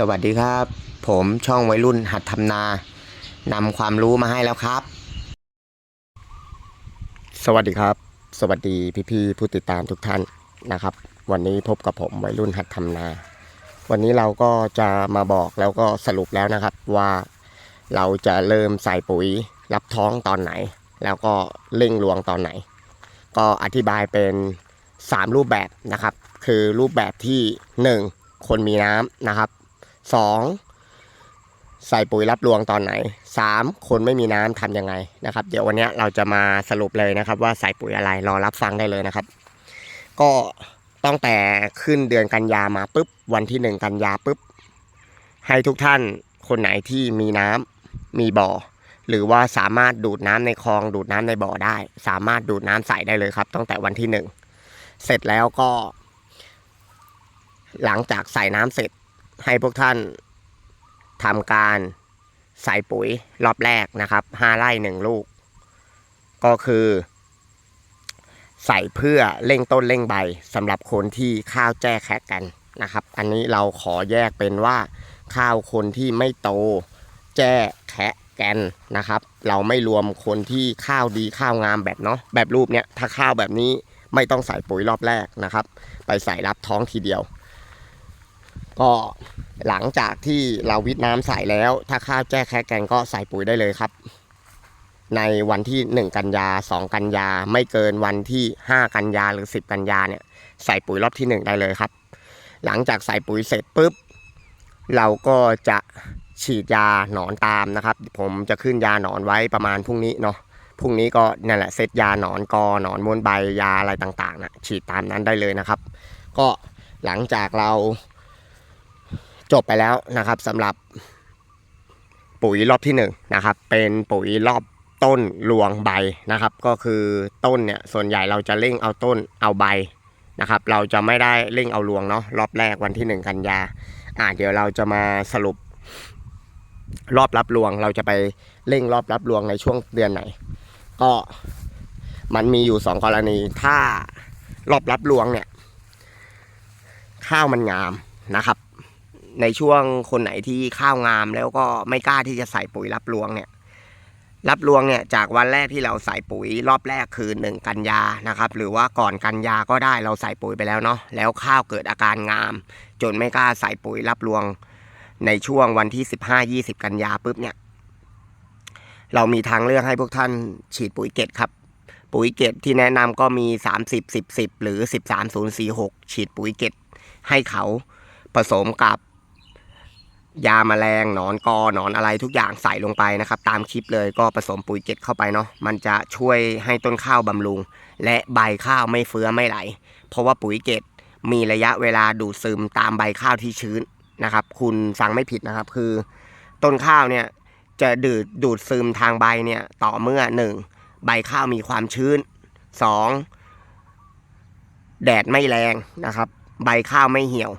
สวัสดีครับ ผมช่องวัยรุ่นหัดทำนานำความรู้มาให้แล้วครับ สวัสดีครับ สวัสดีพี่ๆผู้ติดตามทุกท่านนะครับ วันนี้พบกับผมวัยรุ่นหัดทำนา วันนี้เราก็จะมาบอกแล้วก็สรุปแล้วนะครับว่าเราจะเริ่มใส่ปุ๋ยรับท้องตอนไหน แล้วก็เร่งรวงตอนไหน ก็อธิบายเป็น 3 รูปแบบนะครับ คือรูปแบบที่ 1 คนมีน้ำนะครับ 2 ใส่ปุ๋ยรับรวงตอนไหน 3 คนไม่มีน้ำทำยังไงนะครับ เดี๋ยววันนี้เราจะมาสรุปเลยนะครับ ว่าใส่ปุ๋ยอะไรรอรับฟังได้เลยนะครับ ก็ตั้งแต่ขึ้นเดือนกันยามาปุ๊บ วันที่ 1 กันยาปุ๊บ ให้ทุกท่านคนไหนที่มีน้ำมีบ่อ หรือว่าสามารถดูดน้ำในคลองดูดน้ำในบ่อได้ สามารถดูดน้ำใส่ได้เลยครับ ตั้งแต่วันที่หนึ่งเสร็จแล้วก็ หลังจากใส่น้ำเสร็จ ให้พวกท่านทำการใส่ปุ๋ยรอบแรกนะครับห้าไร่หนึ่งลูก ก็คือ ใส่เพื่อเร่งต้นเร่งใบสำหรับคนที่ข้าวแจ้แคะกันนะครับ อันนี้เราขอแยกเป็นว่าข้าวคนที่ไม่โตแจ้แคะแกนนะครับ เราไม่รวมคนที่ข้าวดีข้าวงามแบบเนาะแบบรูปเนี้ยถ้าข้าวแบบนี้ไม่ต้องใส่ปุ๋ยรอบแรกนะครับ ไปใส่รับท้องทีเดียว ก็หลังจากที่เราวิทน้ำใส่แล้ว ถ้าข้าวแจ้แคะแกนก็ใส่ปุ๋ยได้เลยครับ ในวันที่ 1 กันยา 2 กันยา ไม่เกินวันที่ 5 กันยาหรือ 10 กันยาเนี่ยใส่ปุ๋ยรอบที่ 1 ได้เลยครับ หลังจากใส่ปุ๋ยเสร็จปุ๊บ เราก็จะฉีดยาหนอนตามนะครับ ผมจะขึ้นยาหนอนไว้ประมาณพรุ่งนี้เนาะพรุ่งนี้ก็นั่นแหละเซตยาหนอนกอหนอนม้วนใบยาอะไรต่างๆนะฉีดตามนั้นได้เลยนะครับ ก็หลังจากเรา จบไปแล้วนะครับสำหรับปุ๋ยรอบที่หนึ่งนะครับ เป็นปุ๋ยรอบต้นรวงใบนะครับ ก็คือต้นเนี่ยส่วนใหญ่เราจะเร่งเอาต้นเอาใบนะครับ เราจะไม่ได้เร่งเอารวงเนาะรอบแรกวันที่หนึ่งกันยาอ่าเดี๋ยวเราจะมาสรุป รอบรับรวงเราจะไปเร่งรอบรับรวงในช่วงเดือนไหน ก็มันมีอยู่สองกรณี ถ้ารอบรับรวงเนี่ย ข้าวมันงามนะครับ ในช่วงคนไหนที่ข้าวงามแล้วก็ไม่กล้าที่จะใส่ปุ๋ยรับรวงเนี่ยรับรวงเนี่ยจากวันแรกที่เราใส่ปุ๋ยรอบแรกคือหนึ่งกันยานะครับ หรือว่าก่อนกันยาก็ได้เราใส่ปุ๋ยไปแล้วเนาะแล้วข้าวเกิดอาการงาม จนไม่กล้าใส่ปุ๋ยรับรวง ในช่วงวันที่ 15-20 กันยาปุ๊บเนี่ย เรามีทางเลือกให้พวกท่านฉีดปุ๋ยเกตครับ ปุ๋ยเกตที่แนะนำก็มี 30 10 10 หรือ 13046 ฉีดปุ๋ยเกตให้เขาผสมกับ ยาแมลงหนอนกอหนอนอะไรทุกอย่างใส่ลงไปนะครับ ตามคลิปเลยก็ผสมปุ๋ยเกตเข้าไปเนาะมันจะช่วยให้ต้นข้าวบำรุง และใบข้าวไม่เฟื้อไม่ไหล เพราะว่าปุ๋ยเกตมีระยะเวลาดูดซึมตามใบข้าวที่ชื้นนะครับ คุณฟังไม่ผิดนะครับ คือ ต้นข้าวเนี่ยจะดูดดูดซึมทางใบเนี่ยต่อเมื่อหนึ่งใบข้าวมีความชื้นสองแดดไม่แรงนะครับ ใบข้าวไม่เหี่ยว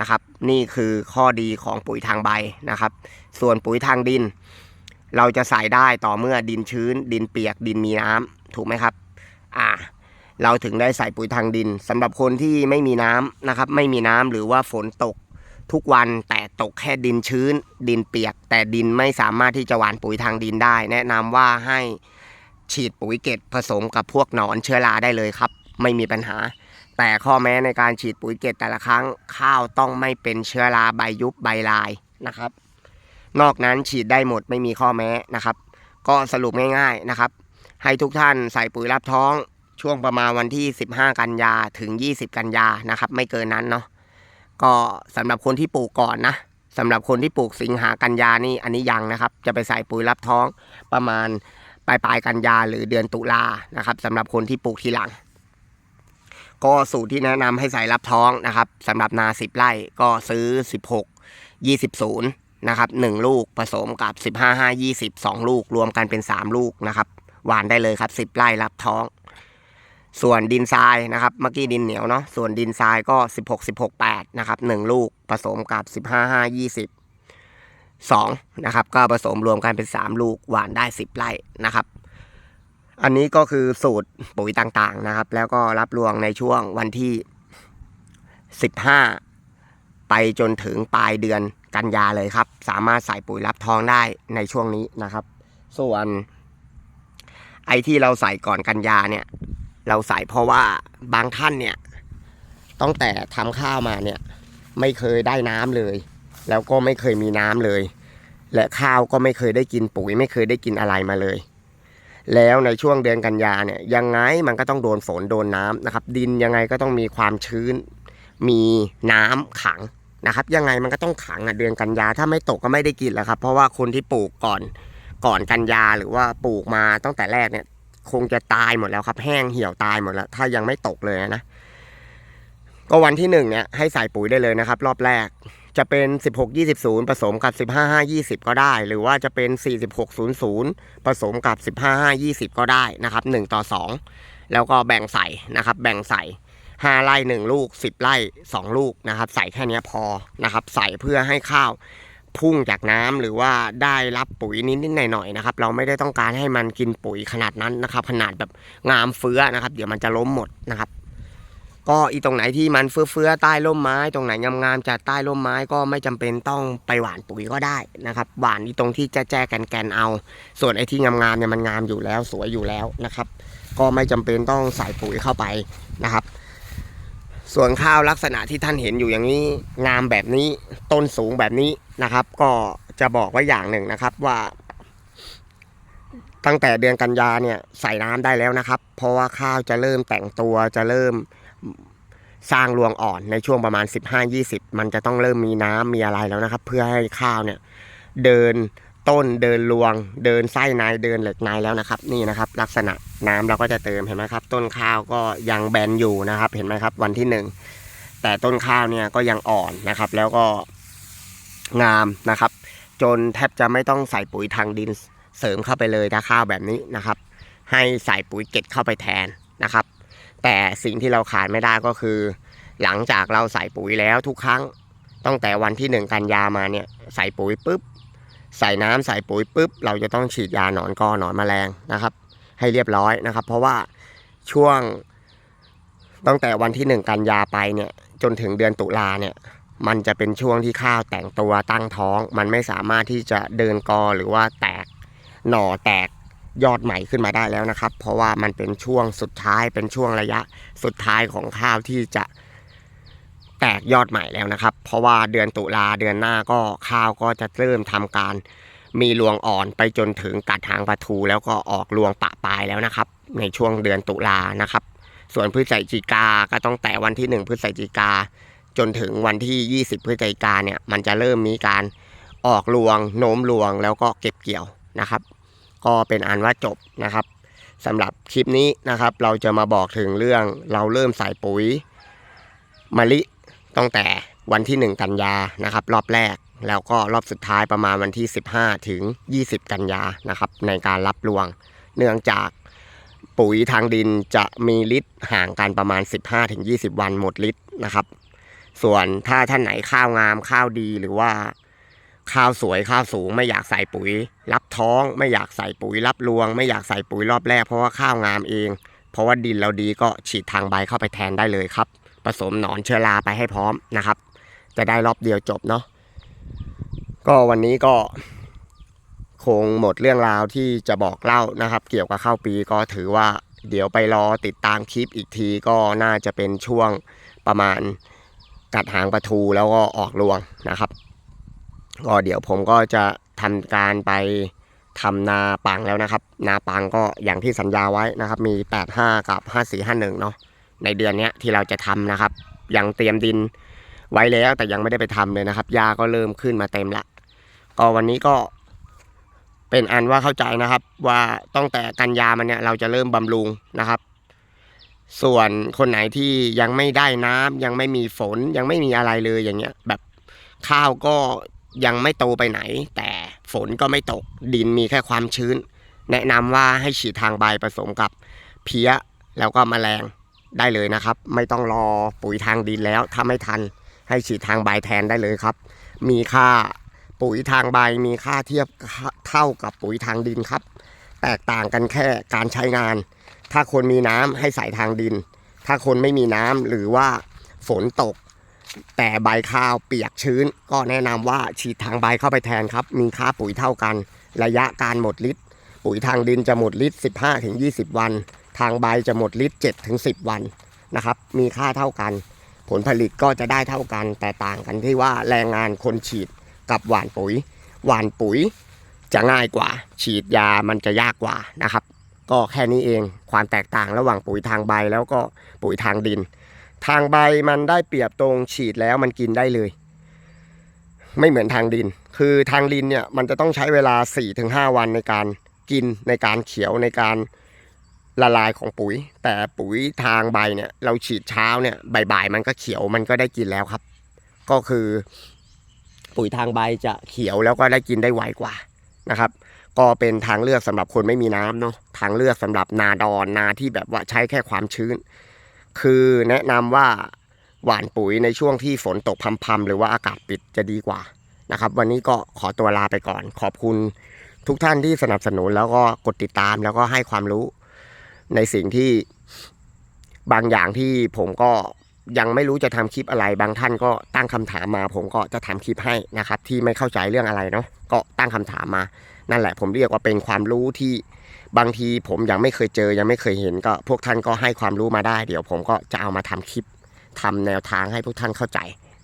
นะครับ นี่คือข้อดีของปุ๋ยทางใบนะครับ ส่วนปุ๋ยทางดิน เราจะใส่ได้ต่อเมื่อดินชื้น ดินเปียกดินมีน้ำถูกไหมครับ อ่า เราถึงได้ใส่ปุ๋ยทางดินสำหรับคนที่ไม่มีน้ำนะครับ ไม่มีน้ำหรือว่าฝนตกทุกวันแต่ตกแค่ดินชื้น ดินเปียก แต่ดินไม่สามารถที่จะหว่านปุ๋ยทางดินได้ แนะนำว่าให้ฉีดปุ๋ยเกตผสมกับพวกหนอนเชื้อราได้เลยครับ ไม่มีปัญหา แต่ข้อแม้ในการฉีดปุ๋ยเกตแต่ละครั้ง ข้าวต้องไม่เป็นเชื้อราใบยุบใบลายนะครับ นอกนั้นฉีดได้หมดไม่มีข้อแม้นะครับ ก็สรุปง่ายๆนะครับ ให้ทุกท่านใส่ปุ๋ยรับท้องช่วงประมาณวันที่ 15 กันยาถึง 20 กันยานะครับ ไม่เกินนั้นเนาะก็สำหรับคนที่ปลูกก่อนนะสำหรับคนที่ปลูกสิงหากันยานี่อันนี้ยังนะครับ จะไปใส่ปุ๋ยรับท้องประมาณปลายปลายกันยาหรือเดือนตุลานะครับสำหรับคนที่ปลูกทีหลัง ก็สูตรที่แนะนำให้ใส่รับท้องนะครับสำหรับนา 10 ไร่ก็ซื้อ 16 20ศูนย์นะครับ1ลูกผสมกับ 15 5 20 2 ลูก รวมกันเป็น 3 ลูกนะครับหวานได้เลยครับ 10 ไร่รับท้อง ส่วนดินทรายนะครับเมื่อกี้ดินเหนียวเนาะส่วนดินทรายก็ 16 16 8นะครับ1ลูกผสมกับ 15 5 20 2นะครับก็ผสมรวมกันเป็น 3 ลูกหวานได้ 10 ไร่นะครับ อันนี้ก็คือสูตรปุ๋ยต่างๆนะครับ แล้วก็รับรวงในช่วงวันที่ 15 ไปจนถึงปลายเดือนกันยาเลยครับ สามารถใส่ปุ๋ยรับท้องได้ในช่วงนี้นะครับ ส่วนไอ้ที่เราใส่ก่อนกันยาเนี่ย เราใส่เพราะว่าบางท่านเนี่ยตั้งแต่ทำข้าวมาเนี่ยไม่เคยได้น้ำเลย แล้วก็ไม่เคยมีน้ำเลย และข้าวก็ไม่เคยได้กินปุ๋ย ไม่เคยได้กินอะไรมาเลย แล้วในช่วงเดือนกันยาเนี่ยยังไงมันก็ต้องโดนฝนโดนน้ำนะครับ ดินยังไงก็ต้องมีความชื้น มีน้ำขังนะครับ ยังไงมันก็ต้องขังอะเดือนกันยาถ้าไม่ตกก็ไม่ได้กินแล้วครับ เพราะว่าคนที่ปลูกก่อนก่อนกันยาหรือว่าปลูกมาตั้งแต่แรกเนี่ย คงจะตายหมดแล้วครับ แห้งเหี่ยวตายหมดแล้ว ถ้ายังไม่ตกเลยนะ ก็วันที่หนึ่งเนี่ยให้ใส่ปุ๋ยได้เลยนะครับ รอบแรก จะเป็น 16 20 0 ผสมกับ 15 5 20 ก็ได้ หรือว่าจะเป็น 46 00 ผสมกับ 15 5 20 ก็ได้นะครับ 1 ต่อ 2 แล้วก็แบ่งใส่นะครับ แบ่งใส่ 5 ไร่ 1 ลูก 10 ไร่ 2 ลูกนะครับ ใส่แค่นี้พอนะครับ ใส่เพื่อให้ข้าวพุ่งจากน้ำหรือว่าได้รับปุ๋ยนิดๆหน่อยๆนะครับ เราไม่ได้ต้องการให้มันกินปุ๋ยขนาดนั้นนะครับ ขนาดแบบงามเฟื้อนะครับ เดี๋ยวมันจะล้มหมดนะครับ ก็อีตรงไหนที่มันเฟื้อๆใต้ร่มไม้ ตรงไหนงามๆจากใต้ร่มไม้ก็ไม่จำเป็นต้องไปหวานปุ๋ยก็ได้นะครับหวานอีตรงที่แจ้ๆแกนๆเอา ส่วนไอ้ที่งามๆเนี่ยมันงามอยู่แล้วสวยอยู่แล้วนะครับ ก็ไม่จำเป็นต้องใส่ปุ๋ยเข้าไปนะครับ ส่วนข้าวลักษณะที่ท่านเห็นอยู่อย่างนี้งามแบบนี้ต้นสูงแบบนี้นะครับ ก็จะบอกไว้อย่างหนึ่งนะครับว่าตั้งแต่เดือนกันยาเนี่ยใส่น้ำได้แล้วนะครับ เพราะว่าข้าวจะเริ่มแต่งตัวจะเริ่ม สร้างรวงอ่อนในช่วงประมาณ 15-20 มันจะต้องเริ่มมีน้ำมีอะไรแล้วนะครับ เพื่อให้ข้าวเนี่ยเดินต้นเดินรวง เดินไส้ในเดินเหล็กในแล้วนะครับ นี่นะครับ ลักษณะน้ำเราก็จะเติมเห็นไหมครับ ต้นข้าวก็ยังแบนอยู่นะครับ เห็นไหมครับ วันที่หนึ่งแต่ต้นข้าวเนี่ยก็ยังอ่อนนะครับ แล้วก็งามนะครับ จนแทบจะไม่ต้องใส่ปุ๋ยทางดินเสริมเข้าไปเลยถ้าข้าวแบบนี้นะครับ ให้ใส่ปุ๋ยเก็ดเข้าไปแทนนะครับ แต่สิ่งที่เราขาดไม่ได้ก็คือ หลังจากเราใส่ปุ๋ยแล้วทุกครั้งตั้งแต่วันที่หนึ่งกันยามาเนี่ยใส่ปุ๋ยปุ๊บ ใส่น้ำใส่ปุ๋ยปุ๊บ เราจะต้องฉีดยาหนอนกอหนอนแมลงนะครับ ให้เรียบร้อยนะครับ เพราะว่าช่วงตั้งแต่วันที่หนึ่งกันยาไปเนี่ยจนถึงเดือนตุลาเนี่ยมันจะเป็นช่วงที่ข้าวแต่งตัวตั้งท้อง มันไม่สามารถที่จะเดินกอหรือว่าแตกหน่อแตก ยอดใหม่ขึ้นมาได้แล้วนะครับ เพราะว่ามันเป็นช่วงสุดท้ายเป็นช่วงระยะสุดท้ายของข้าวที่จะแตกยอดใหม่แล้วนะครับ เพราะว่าเดือนตุลาเดือนหน้าก็ข้าวก็จะเริ่มทำการมีรวงอ่อนไปจนถึงกัดหางปลาทู แล้วก็ออกรวงปะปลายแล้วนะครับ ในช่วงเดือนตุลานะครับ ส่วนพฤศจิกาก็ต้องแต่วันที่หนึ่งพฤศจิกาจนถึงวันที่ 20 พฤศจิกาเนี่ยมันจะเริ่มมีการออกรวงโน้มรวงแล้วก็เก็บเกี่ยวนะครับ ก็เป็นอันว่าจบนะครับสำหรับคลิปนี้นะครับ เราจะมาบอกถึงเรื่องเราเริ่มใส่ปุ๋ยมะลิตั้งแต่วันที่ 1 กันยานะครับ รอบแรกแล้วก็รอบสุดท้ายประมาณวันที่ 15 ถึง 20 กันยานะครับ ในการรับรวง เนื่องจากปุ๋ยทางดินจะมีฤทธิ์ห่างกันประมาณ 15-20 วันหมดฤทธิ์นะครับ ส่วนถ้าท่านไหนข้าวงามข้าวดีหรือว่า ข้าวสวยข้าวสูงไม่อยากใส่ปุ๋ย รับท้องไม่อยากใส่ปุ๋ย รับรวง ไม่อยากใส่ปุ๋ยรอบแรกเพราะว่าข้าวงามเอง เพราะว่าดินเราดีก็ฉีดทางใบเข้าไปแทนได้เลยครับ ผสมหนอนเชื้อราไปให้พร้อมนะครับ จะได้รอบเดียวจบเนาะก็วันนี้ก็คงหมดเรื่องราวที่จะบอกเล่านะครับ เกี่ยวกับข้าวปีก็ถือว่าเดี๋ยวไปรอติดตามคลิปอีกทีก็น่าจะเป็นช่วงประมาณกัดหางปลาทูแล้วก็ออกรวงนะครับ ก็เดี๋ยวผมก็จะทำการไปทำนาปังแล้วนะครับ นาปังก็อย่างที่สัญญาไว้นะครับ มี 85 กับ 5451 เนาะในเดือนนี้ที่เราจะทำนะครับ ยังเตรียมดินไว้แล้วแต่ยังไม่ได้ไปทำเลยนะครับหญ้าก็เริ่มขึ้นมาเต็มละ ก็วันนี้ก็เป็นอันว่าเข้าใจนะครับ ว่าตั้งแต่กันยามันเนี่ยเราจะเริ่มบำรุงนะครับ ส่วนคนไหนที่ยังไม่ได้น้ำยังไม่มีฝนยังไม่มีอะไรเลยอย่างเงี้ย แบบข้าวก็ ยังไม่โตไปไหน แต่ฝนก็ไม่ตกดินมีแค่ความชื้น แนะนำว่าให้ฉีดทางใบผสมกับเพี้ยแล้วก็แมลงได้เลยนะครับ ไม่ต้องรอปุ๋ยทางดินแล้วถ้าไม่ทัน ให้ฉีดทางใบแทนได้เลยครับ มีค่าปุ๋ยทางใบมีค่าเทียบเท่ากับปุ๋ยทางดินครับ แตกต่างกันแค่การใช้งาน ถ้าคนมีน้ำให้ใส่ทางดิน ถ้าคนไม่มีน้ำหรือว่าฝนตก แต่ใบข้าวเปียกชื้น ก็แนะนำว่าฉีดทางใบเข้าไปแทนครับ มีค่าปุ๋ยเท่ากัน ระยะการหมดฤทธิ์ปุ๋ยทางดินจะหมดฤทธิ์15ถึง20 วัน ทางใบจะหมดฤทธิ์7ถึง10 วันนะครับ มีค่าเท่ากัน ผลผลิตก็จะได้เท่ากัน แต่ต่างกันที่ว่าแรงงานคนฉีดกับหว่านปุ๋ย หว่านปุ๋ยจะง่ายกว่า ฉีดยามันจะยากกว่านะครับ ก็แค่นี้เองความแตกต่างระหว่างปุ๋ยทางใบแล้วก็ปุ๋ยทางดิน ทางใบมันได้เปรียบตรงฉีดแล้วมันกินได้เลย ไม่เหมือนทางดิน คือทางดินเนี่ยมันจะต้องใช้เวลา 4-5 วันในการกินในการเขียวในการละลายของปุ๋ย แต่ปุ๋ยทางใบเนี่ย เราฉีดเช้าเนี่ยบ่ายๆมันก็เขียวมันก็ได้กินแล้วครับ ก็คือ ปุ๋ยทางใบจะเขียวแล้วก็ได้กินได้ไวกว่านะครับ ก็เป็นทางเลือกสำหรับคนไม่มีน้ำเนาะทางเลือกสำหรับนาดอนนาที่แบบว่าใช้แค่ความชื้น คือแนะนำว่าหว่านปุ๋ยในช่วงที่ฝนตกพำๆหรือว่าอากาศปิดจะดีกว่านะครับ วันนี้ก็ขอตัวลาไปก่อน ขอบคุณทุกท่านที่สนับสนุนแล้วก็กดติดตามแล้วก็ให้ความรู้ในสิ่งที่บางอย่างที่ผมก็ ยังไม่รู้จะทำคลิปอะไร บางท่านก็ตั้งคำถามมา ผมก็จะทำคลิปให้นะครับ ที่ไม่เข้าใจเรื่องอะไรเนาะก็ตั้งคำถามมา นั่นแหละ ผมเรียกว่าเป็นความรู้ที่บางทีผมยังไม่เคยเจอยังไม่เคยเห็นก็ พวกท่านก็ให้ความรู้มาได้ เดี๋ยวผมก็จะเอามาทำคลิปทำแนวทางให้พวกท่านเข้าใจ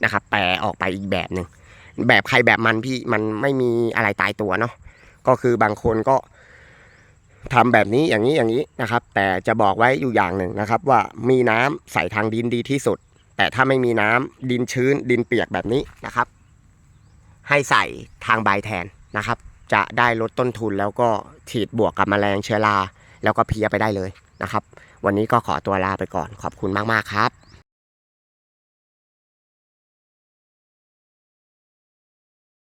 นะครับ แปลออกไปอีกแบบหนึ่งแบบใครแบบมันพี่มันไม่มีอะไรตายตัวเนาะก็คือบางคนก็ ทำแบบนี้อย่างนี้อย่างนี้นะครับ แต่จะบอกไว้อยู่อย่างหนึ่งนะครับ ว่ามีน้ำใส่ทางดินดีที่สุด แต่ถ้าไม่มีน้ำดินชื้นดินเปียกแบบนี้นะครับ ให้ใส่ทางใบแทนนะครับ จะได้ลดต้นทุนแล้วก็ฉีดบวกกับแมลงเชื้อราแล้วก็เพียไปได้เลยนะครับ วันนี้ก็ขอตัวลาไปก่อนขอบคุณมากๆครับ